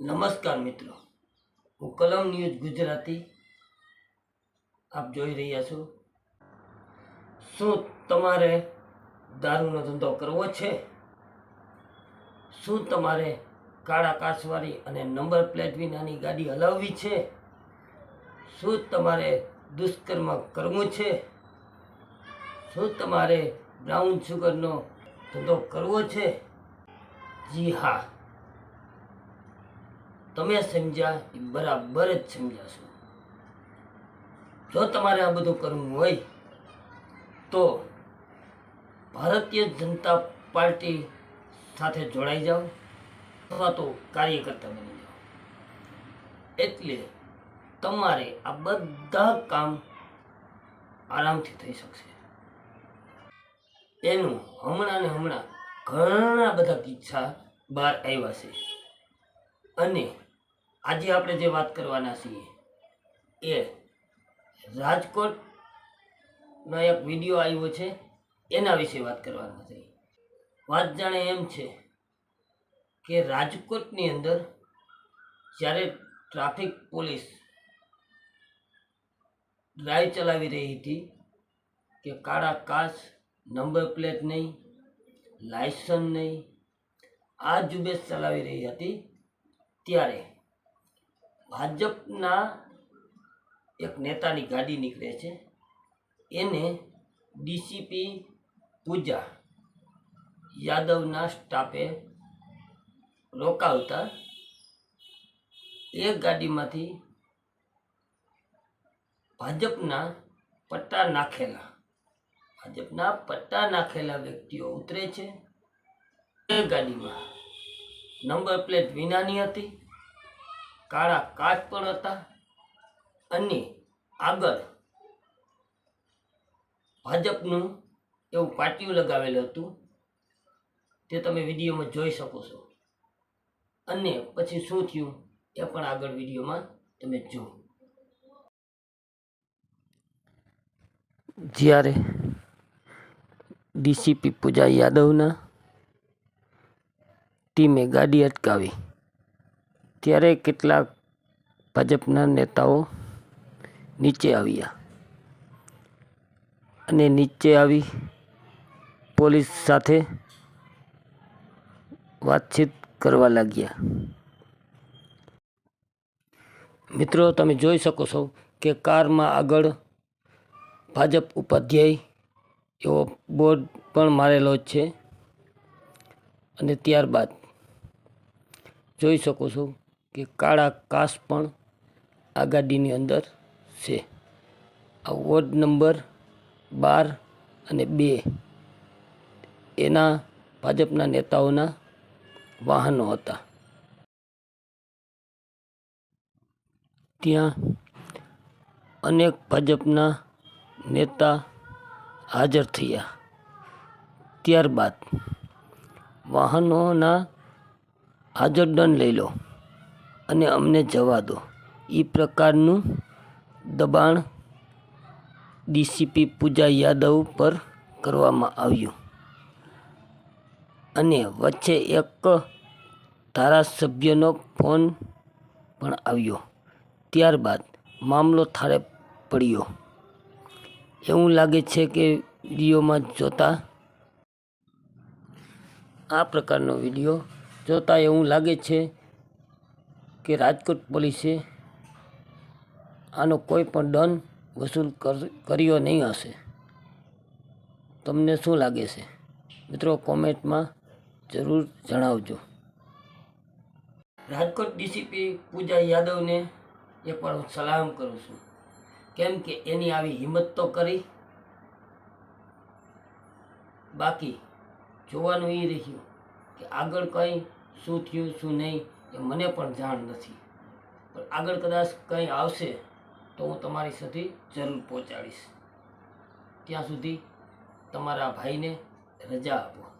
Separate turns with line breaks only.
નમસ્કાર મિત્રો. હું કલમ ન્યૂઝ ગુજરાતી. આપ જોઈ રહ્યા છો. શું તમારે દારૂનો ધંધો કરવો છે? શું તમારે કાળા કાચવાળી અને નંબર પ્લેટ વિનાની ગાડી હલાવવી છે? શું તમારે દુષ્કર્મ કરવું છે? શું તમારે બ્રાઉન સુગરનો ધંધો કરવો છે? જી હા. તમે સમજ્યા એ બરાબર જ સમજાશો જો તમારે આ બધું કરવું હોય તો ભારતીય જનતા પાર્ટી સાથે જોડાઈ જાઓ અથવા તો કાર્યકર્તા બની જાઓ. એટલે તમારે આ બધા કામ આરામથી થઈ શકશે. એનું હમણાં ને હમણાં ઘણા બધા કિસ્સા બહાર આવ્યા છે. અને આજે આપણે જે વાત કરવાના છીએ એ રાજકોટનો એક વીડિયો આવ્યો છે, એના વિશે વાત કરવાના છે વાત જાણે એમ છે કે રાજકોટની અંદર જ્યારે ટ્રાફિક પોલીસ ડ્રાઈવ ચલાવી રહી હતી કે કાળા કાચ, નંબર પ્લેટ નહીં, લાયસન્સ નહીં, આ ઝુંબેશ ચલાવી રહી હતી, ત્યારે ભાજપના એક નેતાની ગાડી નીકળે છે. એને ડીસીપી પૂજા યાદવના સ્ટાફે રોકાવતા એ ગાડીમાંથી ભાજપના પટ્ટા નાખેલા. ભાજપના પટ્ટા નાખેલા વ્યક્તિઓ ઉતરે છે. એ ગાડીમાં નંબર પ્લેટ વિનાની હતી. કાળા કાચ પણ હતા અને આગળ ભાજપનું એવું પાટિયું લગાવેલું હતું. તે તમે વિડીયોમાં જોઈ શકો છો. અને પછી શું થયું એ પણ આગળ વિડીયોમાં તમે જુઓ. જ્યારે ડીસીપી પૂજા યાદવના ટીમે ગાડી અટકાવી ત્યારે કેટલાક ભાજપના નેતાઓ નીચે આવ્યા અને નીચે આવી પોલીસ સાથે વાતચીત કરવા લાગ્યા. મિત્રો, તમે જોઈ શકો છો કે કારમાં આગળ ભાજપ ઉપાધ્યાય એવો બોર્ડ પણ મારેલો છે. અને ત્યારબાદ જોઈ શકો છો કે કાળા કાશ પણ આ ગાડીની અંદર છે. આ વોર્ડ નંબર બાર અને બે એના ભાજપના નેતાઓના વાહનો હતા. ત્યાં અનેક ભાજપના નેતા હાજર થયા. ત્યારબાદ વાહનોના હાજર દંડ લઈ લો. અને અમને જવા દો. એ પ્રકારનું દબાણ ડીસીપી પૂજા યાદવ પર કરવામાં આવ્યું. અને વચ્ચે એક ધારાસભ્યનો ફોન પણ આવ્યો. ત્યારબાદ મામલો થાળે પડ્યો. એવું લાગે છે કે વિડીયોમાં જોતા આ પ્રકારનો વીડિયો જોતાં એવું લાગે છે કે રાજકોટ પોલીસે આનો કોઈ પણ દંડ વસૂલ કર- કર્યો નહીં હશે. તમને શું લાગે છે? મિત્રો, કોમેન્ટમાં જરૂર જણાવજો. રાજકોટ ડીસીપી પૂજા યાદવને એ પણ હું સલામ કરું છું. કેમ કે એની આવી હિંમત તો કરી. બાકી જોવાનું એ રહ્યું કે આગળ કંઈ શું થયું, શું નહીં એ મને પણ જાણ નથી. પણ આગળ કદાચ કંઈ આવશે તો હું તમારી સુધી જરૂર પહોંચાડીશ. ત્યાં સુધી તમારા ભાઈને રજા આપો.